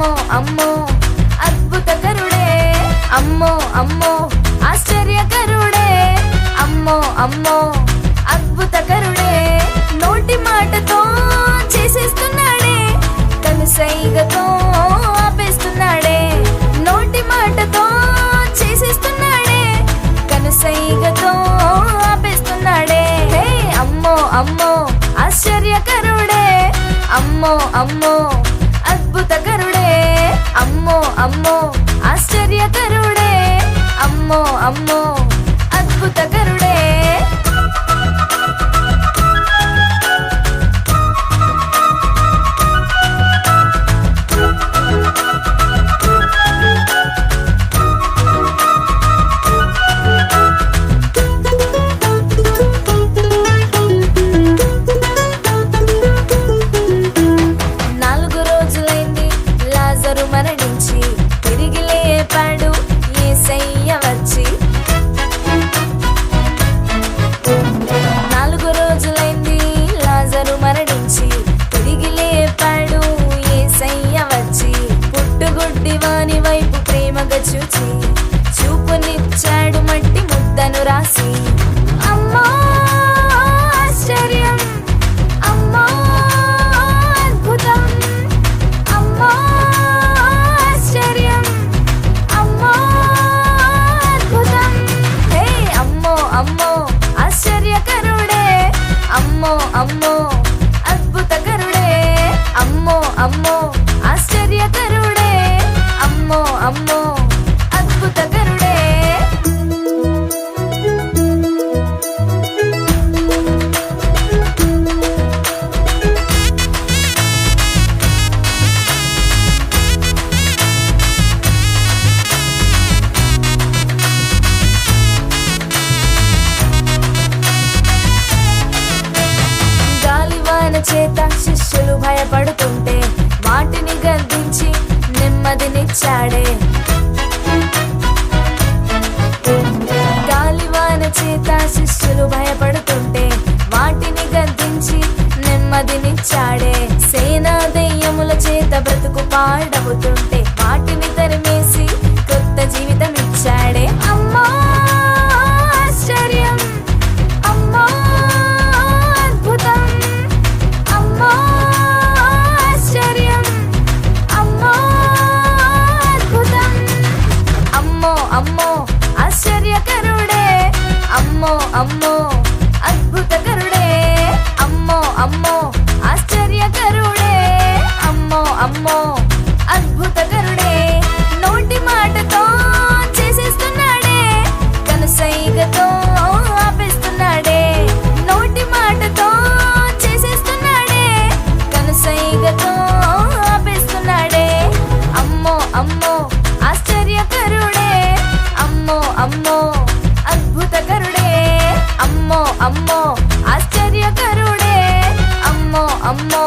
అమ్మో అమ్మో అద్భుత కరుడే అమ్మో అమ్మో ఆశ్చర్యకరుడే అమ్మో అమ్మో అద్భుత కరుడే నోటి మాటతో చేసేస్తున్నాడే తను సైగతో ఆపేస్తున్నాడే. నోటి మాటతో చేసేస్తున్నాడే కను సైగతో ఆపేస్తున్నాడే. హే అమ్మో అమ్మో ఆశ్చర్యకరుడే అమ్మో అమ్మో అమ్మో అమ్మో ఆశ్చర్యకరుడే. అమ్మో అమ్మో అద్భుతకరు దాని వైపు ప్రేమగా చూచి చూపునిచ్చాడు మట్టి ముద్దను రాసి. అమ్మా ఆశ్చర్యం అమ్మా అద్భుతం. అమ్మా ఆశ్చర్యం అమ్మా అద్భుతం. హే అమ్మో అమ్మో ఆశ్చర్యకరుడే. అమ్మో అమ్మో అద్భుతకరుడే. అమ్మో అమ్మో భయపడుతుంటే వాటిని గర్దించి నెమ్మదినిచ్చాడే. గాలివాన చేత శిష్యులు భయపడుతుంటే వాటిని గద్దించి నెమ్మదినిచ్చాడే. సేనా దెయ్యముల చేత బ్రతుకు పాడవుతుంటే వాటిని తరిమేసి కొత్త జీవితం ఇచ్చాడే అమ్మా! అమ్మో అద్భుత కరుడే. అమ్మో అమ్మో. అమ్మో ఆశ్చర్యకరుడే. అమ్మో అమ్మో.